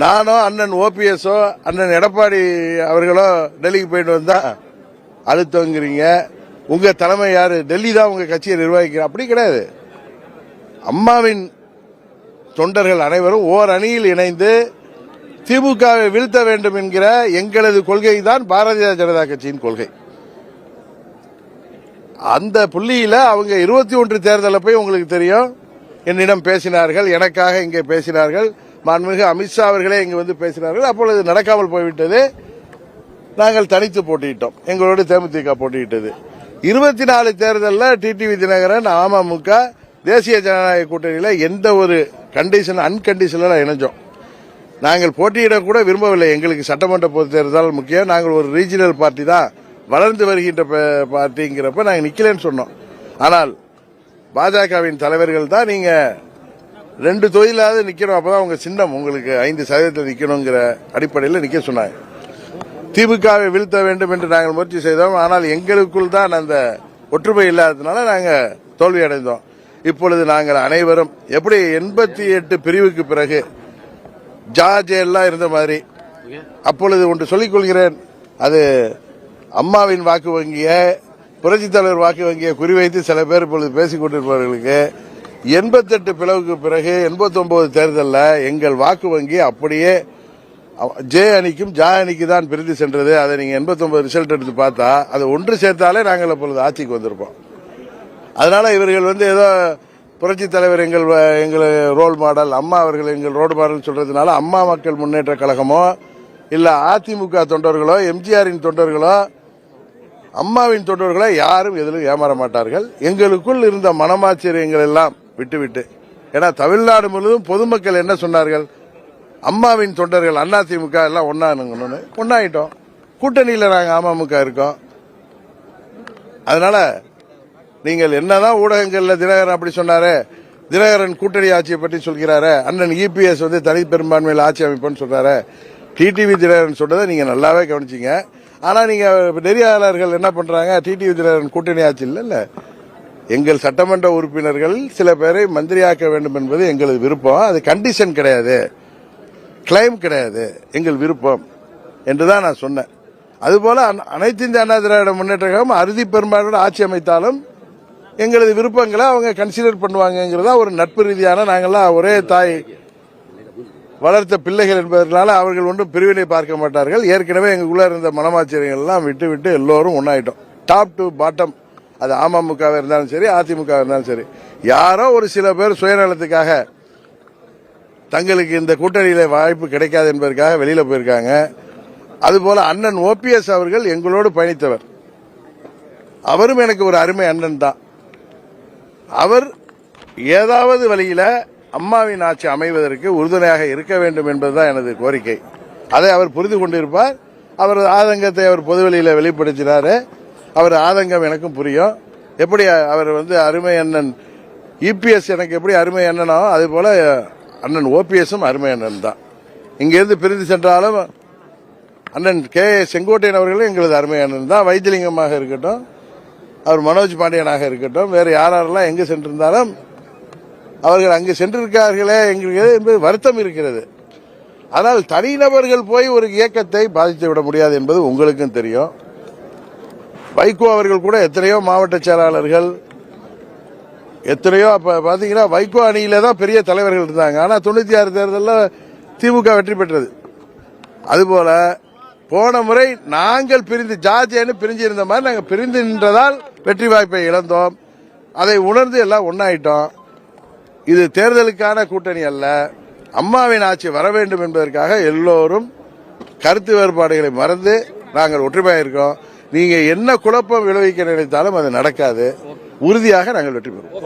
நானோ அண்ணன் ஓபிஎஸ்ஸோ அண்ணன் எடப்பாடி அவர்களோ டெல்லிக்கு போயிட்டு வந்தா அழுத்தங்கிறீங்க உங்க தலைமை யாரு? டெல்லி தான் உங்க கட்சியை நிர்வகிக்கிற. அப்படி கிடையாது. அம்மாவின் தொண்டர்கள் அனைவரும் ஓர் அணியில் இணைந்து திமுகவை வீழ்த்த வேண்டும் என்கிற எங்களது கொள்கை தான் பாரதிய ஜனதா கட்சியின் கொள்கை. அந்த புள்ளியில அவங்க இருபத்தி ஒன்று தேர்தலில் போய் உங்களுக்கு தெரியும். என்னிடம் பேசினார்கள் எனக்காக இங்கே பேசினார்கள். மாண்புமிகு அமித்ஷா அவர்களே இங்கு வந்து பேசினார்கள். அப்பொழுது நடக்காமல் போய்விட்டது. நாங்கள் தனித்து போட்டியிட்டோம். எங்களோடு தேமுதிக போட்டியிட்டது. இருபத்தி நாலு தேர்தலில் டிடிவி தினகரன் அமமுக தேசிய ஜனநாயக கூட்டணியில் எந்த ஒரு கண்டிஷன் அன்கண்டிஷனில் இணைஞ்சோம். நாங்கள் போட்டியிட கூட விரும்பவில்லை. எங்களுக்கு சட்டமன்ற பொது தேர்தல் முக்கியம். நாங்கள் ஒரு ரீஜனல் பார்ட்டி தான். வளர்ந்து வருகின்ற ப- பார்ட்டிங்கிறப்ப நாங்கள் நிற்கலன்னு சொன்னோம். ஆனால் பாஜகவின் தலைவர்கள் தான் நீங்கள் ரெண்டு தொழிலாவது நிக்கணும். அப்பதான் உங்க சின்னம் உங்களுக்கு ஐந்து சதவீதத்தில் நிக்கணுங்கிற அடிப்படையில் நிக்க சொன்னாங்க. திமுகவை வீழ்த்த வேண்டும் என்று நாங்கள் முயற்சி செய்தோம். ஆனால் எங்களுக்குள் தான் அந்த ஒற்றுமை இல்லாததுனால நாங்கள் தோல்வி அடைந்தோம். இப்பொழுது நாங்கள் அனைவரும் எப்படி எண்பத்தி எட்டு பிரிவுக்கு பிறகு ஜார்ஜ் எல்லாம் இருந்த மாதிரி அப்பொழுது ஒன்று சொல்லிக் கொள்கிறேன். அது அம்மாவின் வாக்கு வங்கிய புரட்சித் தலைவர் வாக்கு வங்கியை குறிவைத்து சில பேர் இப்பொழுது பேசிக் கொண்டிருப்பவர்களுக்கு எண்பத்தெட்டு பிளவுக்கு பிறகு எண்பத்தொன்பது தேர்தலில் எங்கள் வாக்கு வங்கி அப்படியே ஜே அணிக்கும் ஜா அணிக்கு தான் பிரிந்து சென்றது. அதை நீங்கள் எண்பத்தொன்பது ரிசல்ட் எடுத்து பார்த்தா அதை ஒன்று சேர்த்தாலே நாங்கள் அப்பொழுது ஆட்சிக்கு வந்திருப்போம் அதனால இவர்கள் வந்து ஏதோ புரட்சி தலைவர் எங்கள் வ- எங்கள் ரோல் மாடல் அம்மா அவர்கள் எங்கள் ரோல் மாடல் சொல்றதுனால அம்மா மக்கள் முன்னேற்ற கழகமோ இல்லை அதிமுக தொண்டர்களோ எம்ஜிஆரின் தொண்டர்களோ அம்மாவின் தொண்டர்களோ யாரும் எதிலும் ஏமாற மாட்டார்கள். எங்களுக்குள் இருந்த மனமாச்சரியங்கள் எல்லாம் விட்டுவிட்டு ஏன்னா தமிழ்நாடு முழுவதும் பொதுமக்கள் என்ன சொன்னார்கள்? அம்மாவின் தொண்டர்கள் அண்ணா அதிமுக எல்லாம் ஒன்னானுங்கன்னு ஒன்னாயிட்டோம் கூட்டணியில் நாங்கள் அமமுக இருக்கோம். அதனால நீங்கள் என்னதான் ஊடகங்கள்ல தினகரன் அப்படி சொன்னாரு தினகரன் கூட்டணி ஆட்சியை பற்றி சொல்கிறாரு அண்ணன் இபிஎஸ் வந்து தனி பெரும்பான்மையில் ஆட்சி அமைப்புன்னு சொல்றாரு டிடிவி தினகரன் சொன்னதை நீங்கள் நல்லாவே கவனிச்சிங்க. ஆனால் நீங்கள் நெறியாளர்கள் என்ன பண்ணுறாங்க டிடிவி தினகரன் கூட்டணி ஆட்சி இல்ல எங்கள் சட்டமன்ற உறுப்பினர்கள் சில பேரை மந்திரியாக்க வேண்டும் என்பது எங்களது விருப்பம். அது கண்டிஷன் கிடையாது. கிளைம் கிடையாது. எங்கள் விருப்பம் என்று தான் நான் சொன்னேன். அதுபோல அனைத்து இந்திய அண்ணா திராவிட முன்னேற்ற கழகம் அறுதி பெரும்பாலோடு ஆட்சி அமைத்தாலும் எங்களது விருப்பங்களை அவங்க கன்சிடர் பண்ணுவாங்கிறதா ஒரு நட்பு ரீதியான நாங்கள்லாம் ஒரே தாய் வளர்த்த பிள்ளைகள் என்பதனால அவர்கள் ஒன்றும் பிரிவினை பார்க்க மாட்டார்கள். ஏற்கனவே எங்களுக்குள்ள இருந்த மனமாச்சரியங்கள்லாம் விட்டு விட்டு எல்லோரும் ஒன்றாயிட்டோம் டாப் டு பாட்டம் அது அமமுகவாக இருந்தாலும் சரி அதிமுகவாக இருந்தாலும் சரி. யாரோ ஒரு சில பேர் சுயநலத்துக்காக தங்களுக்கு இந்த கூட்டணியில் வாய்ப்பு கிடைக்காது என்பதற்காக வெளியில் போயிருக்காங்க. அதுபோல் அண்ணன் ஓபிஎஸ் அவர்கள் எங்களோடு பயணித்தவர். அவரும் எனக்கு ஒரு அருமை அண்ணன் தான். அவர் ஏதாவது வழியில் அம்மாவின் ஆட்சி அமைவதற்கு உறுதுணையாக இருக்க வேண்டும் என்பதுதான் எனது கோரிக்கை. அதை அவர் புரிந்து கொண்டிருப்பார். அவரது ஆதங்கத்தை அவர் பொதுவெளியில் வெளிப்படுத்தினாரு. அவர் ஆதங்கம் எனக்கும் புரியும். எப்படி அவர் வந்து அருமை அண்ணன் இபிஎஸ் எனக்கு எப்படி அருமை அண்ணனோ அதே போல அண்ணன் ஓபிஎஸும் அருமை அண்ணன் தான். இங்கிருந்து பிரிந்து சென்றாலும் அண்ணன் கே. செங்கோட்டையன் அவர்களும் எங்களது அருமை அண்ணன் தான். வைத்தியலிங்கமாக இருக்கட்டும் அவர் மனோஜ் பாண்டியனாக இருக்கட்டும் வேறு யாரெல்லாம் எங்கு சென்றிருந்தாலும் அவர்கள் அங்கு சென்றிருக்கார்களே எங்களுக்கு என்பது வருத்தம் இருக்கிறது. ஆனால் தனிநபர்கள் போய் ஒரு இயக்கத்தை பாதித்து விட முடியாது என்பது உங்களுக்கும் தெரியும். வைகோ அவர்கள் கூட எத்தனையோ மாவட்ட செயலாளர்கள் எத்தனையோ அப்போ பார்த்தீங்கன்னா வைகோ அணியில தான் பெரிய தலைவர்கள் இருந்தாங்க. ஆனால் தொண்ணூற்றி ஆறு தேர்தலில் திமுக வெற்றி பெற்றது. அதுபோல போன முறை நாங்கள் பிரிந்து ஜார்ஜியான்னு பிரிஞ்சு இருந்த மாதிரி நாங்கள் பிரிந்து நின்றதால் வெற்றி வாய்ப்பை இழந்தோம். அதை உணர்ந்து எல்லாம் ஒன்றாயிட்டோம் இது தேர்தலுக்கான கூட்டணி அல்ல. அம்மாவின் ஆட்சி வர வேண்டும் என்பதற்காக எல்லோரும் கருத்து வேறுபாடுகளை மறந்து நாங்கள் ஒற்றுமையாக இருக்கோம். நீங்க என்ன குழப்பம் விளைவிக்க நினைத்தாலும் அது நடக்காது. உறுதியாக நாங்கள் வெற்றி பெறுவோம்.